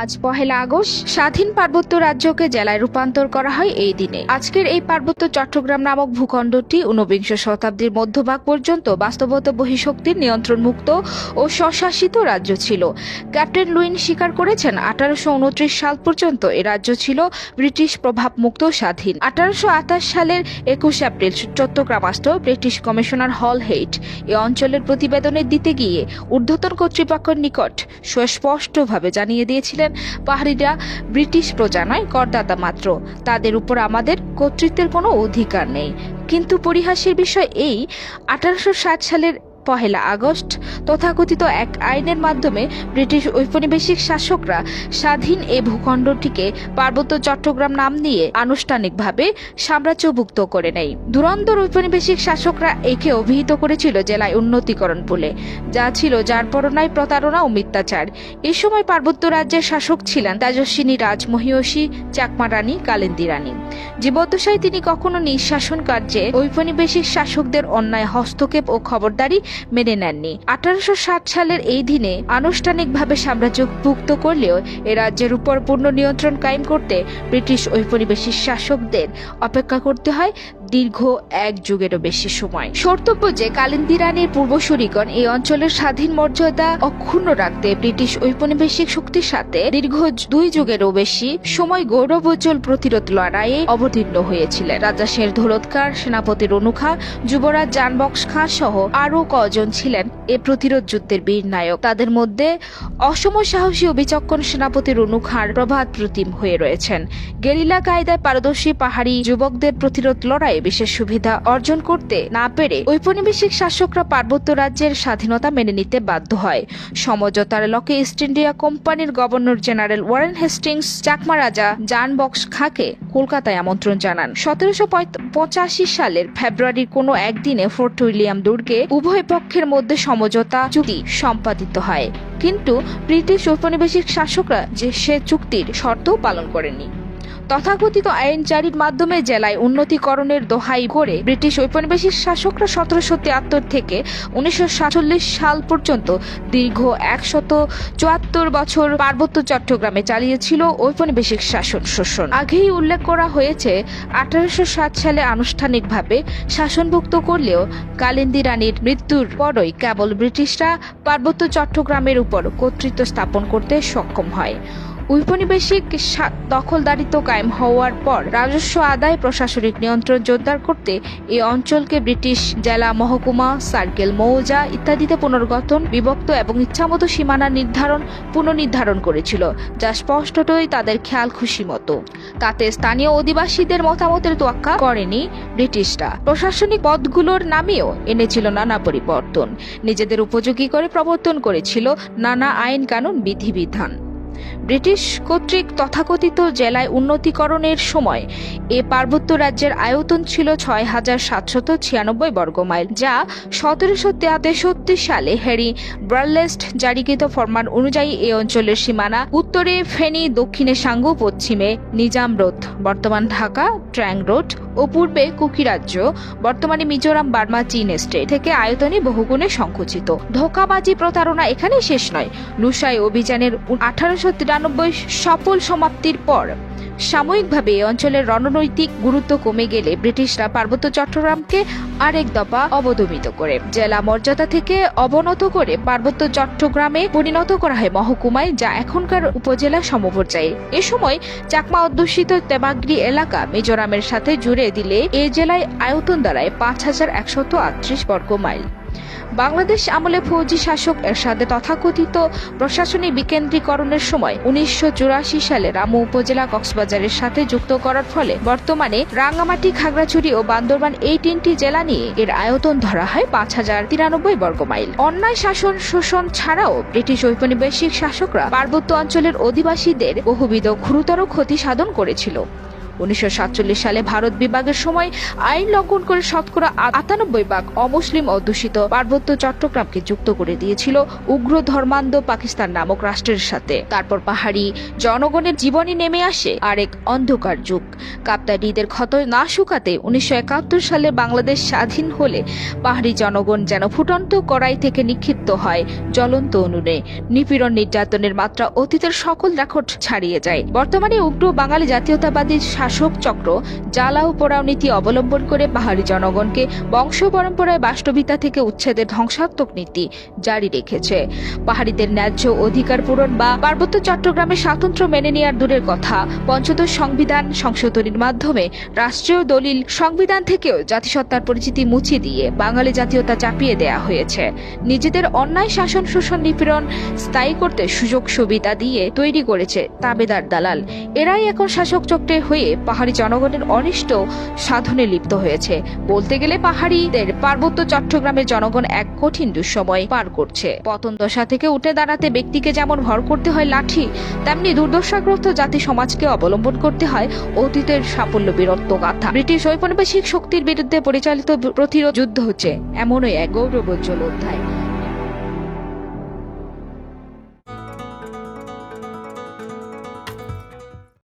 আজ পহেলা আগস্ট স্বাধীন পার্বত্য রাজ্যকে জেলায় রূপান্তর করা হয় এই দিনে। আজকের এই পার্বত্য চট্টগ্রাম নামক ভূখণ্ডটি ঊনবিংশ শতাব্দীর মধ্যভাগ পর্যন্ত বাস্তবত বহিঃশক্তির নিয়ন্ত্রণমুক্ত ও স্বশাসিত রাজ্য ছিল। ক্যাপ্টেন লুইন স্বীকার করেছেন, আঠারোশো উনত্রিশ সাল পর্যন্ত এ রাজ্য ছিল ব্রিটিশ প্রভাবমুক্ত স্বাধীন। আঠারোশো আঠাশ সালের একুশ এপ্রিল চট্টগ্রামাস্থ ব্রিটিশ কমিশনার হল হেইট এ অঞ্চলের প্রতিবেদনের দিতে গিয়ে ঊর্ধ্বতন কর্তৃপক্ষের নিকট সুস্পষ্টভাবে জানিয়ে দিয়েছিলেন পাহাড়িরা ব্রিটিশ প্রজা নয়, করদাতা মাত্র। তাদের উপর আমাদের কর্তৃত্বের কোনো অধিকার নেই। কিন্তু পরিহাসের বিষয় এই, আঠারোশো ষাট সালের পহেলা আগস্ট তথাকথিত এক আইনের মাধ্যমে ব্রিটিশ ঔপনিবেশিক শাসকরা স্বাধীন এই ভূখণ্ডটিকে পার্বত্য চট্টগ্রাম নাম দিয়ে আনুষ্ঠানিকভাবে সাম্রাজ্যভুক্ত করে নেয়। ধুরন্ধর ঔপনিবেশিক শাসকরা একে অভিহিত করেছিল জেলায় উন্নতিকরণ বলে, যা ছিল যার পরনায় প্রতারণা ও মিথ্যাচার। এ সময় পার্বত্য রাজ্যের শাসক ছিলেন তেজস্বিনী রাজ মহিয়সী চাকমা রানী, কালিন্দী রানী। জীবদ্দশায় তিনি কখনো নিঃশাসন কার্যে ঔপনিবেশিক শাসকদের অন্যায় হস্তক্ষেপ ও খবরদারি মেনে নেননি। আঠারোশো ষাট সালের এই দিনে আনুষ্ঠানিকভাবে সাম্রাজ্যভুক্ত করলেও এ রাজ্যের উপর পূর্ণ নিয়ন্ত্রণ কায়েম করতে ব্রিটিশ ঔপনিবেশিক শাসকদের অপেক্ষা করতে হয়। দীর্ঘ এক যুগেরও বেশি সময়। সর্তব্য যে কালিন্দী রানীর পূর্বসূরিগণ এই অঞ্চলের স্বাধীন মর্যাদা অক্ষুণ্ণ রাখতে ব্রিটিশ ঔপনিবেশিক শক্তির সাথে দীর্ঘ দুই যুগেরও বেশি সময় গৌরবোজ্জ্বল প্রতিরোধ লড়াইয়ে অবতীর্ণ হয়েছিলেন। রাজা শের ধোলতকার সেনাপতি রনু খাঁ যুবরাজ জানবক্স খাঁ সহ আরও কজন ছিলেন এ প্রতিরোধ যুদ্ধের বীর নায়ক। তাদের মধ্যে অসম সাহসী ও বিচক্ষণ সেনাপতি রনু প্রভাত প্রতিম হয়ে রয়েছেন। গেরিলা কায়দায় পারদর্শী পাহাড়ি যুবকদের প্রতিরোধ লড়াইয়ে বিশেষ সুবিধা অর্জন করতে না পেরে ঔপনিবেশিক শাসকরা পার্বত্য রাজ্যের স্বাধীনতা মেনে নিতে বাধ্য হয়। সমঝোতার লকে ইস্ট ইন্ডিয়া কোম্পানির governor general Warren Hastings, Chakma রাজা জান বক্স খাঁকে কলকাতায় আমন্ত্রণ জানান। সতেরোশো পঁচাশি সালের ফেব্রুয়ারির কোনো একদিনে ফোর্ট উইলিয়াম দুর্গে উভয় পক্ষের মধ্যে সমঝোতা চুক্তি সম্পাদিত হয়। কিন্তু ব্রিটিশ ঔপনিবেশিক শাসকরা যে সে চুক্তির শর্তও পালন করেনি তথাকথিত আইন জারির মাধ্যমে জেলায় উন্নতিকরণের দোহাই করে ব্রিটিশ ঔপনিবেশিক শাসকরা সতেরোশো তিয়াত্তর থেকে উনিশশো সাতচল্লিশ সাল পর্যন্ত দীর্ঘ একশত চুয়াত্তর বছর পার্বত্য চট্টগ্রামে চালিয়েছিল ঔপনিবেশিক শাসন শোষণ। আগেই উল্লেখ করা হয়েছে, আঠারোশো সাত সালে আনুষ্ঠানিকভাবে শাসনভুক্ত করলেও কালিন্দী রানীর মৃত্যুর পরই কেবল ব্রিটিশরা পার্বত্য চট্টগ্রামের উপর কর্তৃত্ব স্থাপন করতে সক্ষম হয়। ঔপনিবেশিক দখলদারিত্ব কায়েম হওয়ার পর রাজস্ব আদায় প্রশাসনিক নিয়ন্ত্রণ জোরদার করতে এই অঞ্চলকে ব্রিটিশ জেলা মহকুমা, সার্কেল মৌজা ইত্যাদিতে পুনর্গঠন, বিভক্ত এবং ইচ্ছামতো সীমানা নির্ধারণ পুনর্নির্ধারণ করেছিল, যা স্পষ্টতই তাদের খেয়াল খুশি মতো। তাতে স্থানীয় অধিবাসীদের মতামতের তোয়াক্কা করেনি ব্রিটিশরা। প্রশাসনিক পদগুলোর নামেও এনেছিল নানা পরিবর্তন। নিজেদের উপযোগী করে প্রবর্তন করেছিল নানা আইন কানুন বিধিবিধান। ব্রিটিশ কর্তৃক তথাকথিত জেলায় উন্নতিকরণের সময় এ পার্বত্য রাজ্যের আয়তন ছিল ছয় হাজার সাতশত ছিয়ানব্বই বর্গমাইল যা সতেরোশো তেষট্টি সালে হ্যারি ব্রারলেস্ট জারিকৃত ফরমান অনুযায়ী এই অঞ্চলের সীমানা উত্তরে ফেনী, দক্ষিণে সাঙ্গু, পশ্চিমে নিজাম রোড বর্তমান ঢাকা ট্র্যাং রোড ও পূর্বে কুকি রাজ্য বর্তমানে মিজোরাম, বার্মা, চীন স্টেট থেকে আয়তনে বহুগুণে সংকুচিত। ধোকাবাজি প্রতারণা এখানে শেষ নয়। লুসাই অভিযানের আঠারোশো তিরানব্বই সফল সমাপ্তির পর সাময়িকভাবে অঞ্চলের রণনৈতিক গুরুত্ব কমে গেলে ব্রিটিশরা পার্বত্য চট্টগ্রামকে আরেক দফা অবদমিত করে। জেলা মর্যাদা থেকে অবনত করে পার্বত্য চট্টগ্রামে পরিণত করা হয় মহকুমায়, যা এখনকার উপজেলা সমপর্যায়ে। এ সময় চাকমা অধ্যুষিত তেমাগ্রি এলাকা মিজোরামের সাথে জুড়ে দিলে এ জেলায় আয়তন দাঁড়ায় পাঁচ হাজার একশত আটত্রিশ বর্গ মাইল বাংলাদেশ আমলে ফৌজি শাসক এরশাদে তথাকথিত প্রশাসনিক বিকেন্দ্রীকরণের সময় উনিশশো চুরাশি সালে রামু উপজেলা কক্সবাজারের সাথে যুক্ত করার ফলে বর্তমানে রাঙ্গামাটি খাগড়াছড়ি ও বান্দরবান এই তিনটি জেলা নিয়ে এর আয়তন ধরা হয় পাঁচ হাজার তিরানব্বই বর্গমাইল অন্যায় শাসন শোষণ ছাড়াও ব্রিটিশ ঔপনিবেশিক শাসকরা পার্বত্য অঞ্চলের অধিবাসীদের বহুবিধ গুরুতর ক্ষতি সাধন করেছিল। উনিশশো সাতচল্লিশ সালে ভারত বিভাগের সময় আইন লঙ্ঘন করে শতকরা আটানব্বই ভাগ অমুসলিম অধ্যুষিত পার্বত্য চট্টগ্রামকে যুক্ত করে দিয়েছিল উগ্র ধর্মান্ধ পাকিস্তান নামক রাষ্ট্রের সাথে। তারপর পাহাড়ি জনগণের জীবনে নেমে আসে আরেক অন্ধকার যুগ। কাপ্তাইদের ক্ষত না শুকাতে উনিশশো একাত্তর সালে বাংলাদেশ স্বাধীন হলে পাহাড়ি জনগণ যেন ফুটন্ত কড়াই থেকে নিক্ষিপ্ত হয় জ্বলন্ত উনুনে। নিপীড়ন নির্যাতনের মাত্রা অতীতের সকল রেকর্ড ছাড়িয়ে যায়। বর্তমানে উগ্র বাঙালি জাতীয়তাবাদী শাসক চক্র জ্বালাও পোড়াও নীতি অবলম্বন করে পাহাড়ি জনগণকে বংশ পরম্পরায় বাস্তবিতা থেকে উচ্ছেদের ধ্বংসাত্মক নীতি জারি রেখেছে। পাহাড়িদের ন্যায্য অধিকার পূরণ বা পার্বত্য চট্টগ্রামের স্বাতন্ত্র্য মেনে নেওয়ার দূরের কথা পঞ্চদশ সংবিধান সংশোধনীর মাধ্যমে রাষ্ট্রীয় দলিল সংবিধান থেকেও জাতিসত্তার পরিচিতি মুছে দিয়ে বাঙালি জাতীয়তা চাপিয়ে দেয়া হয়েছে। নিজেদের অন্যায় শাসন শোষণ নিপীড়ন স্থায়ী করতে সুযোগ সুবিধা দিয়ে তৈরি করেছে তাবেদার দালাল। এরাই এখন শাসক চক্রে হয়ে পাহাড়ি জনগণের অনিষ্ট সাধনে লিপ্ত হয়েছে। বলতে গেলে পাহাড়িদের পার্বত্য চট্টগ্রামের জনগণ এক কঠিন দুঃসময় পার করছে। পতন দশা থেকে উঠে দাঁড়াতে ব্যক্তিকে যেমন ভর করতে হয় লাঠি, তেমনি দুর্দশাগ্রস্ত জাতি সমাজকে অবলম্বন করতে হয় অতীতের সাফল্য বীরত্ব গাথা। ব্রিটিশ ঔপনিবেশিক শক্তির বিরুদ্ধে পরিচালিত প্রতিরোধ যুদ্ধ হচ্ছে এমনই এক গৌরবোজ্জ্বল অধ্যায়।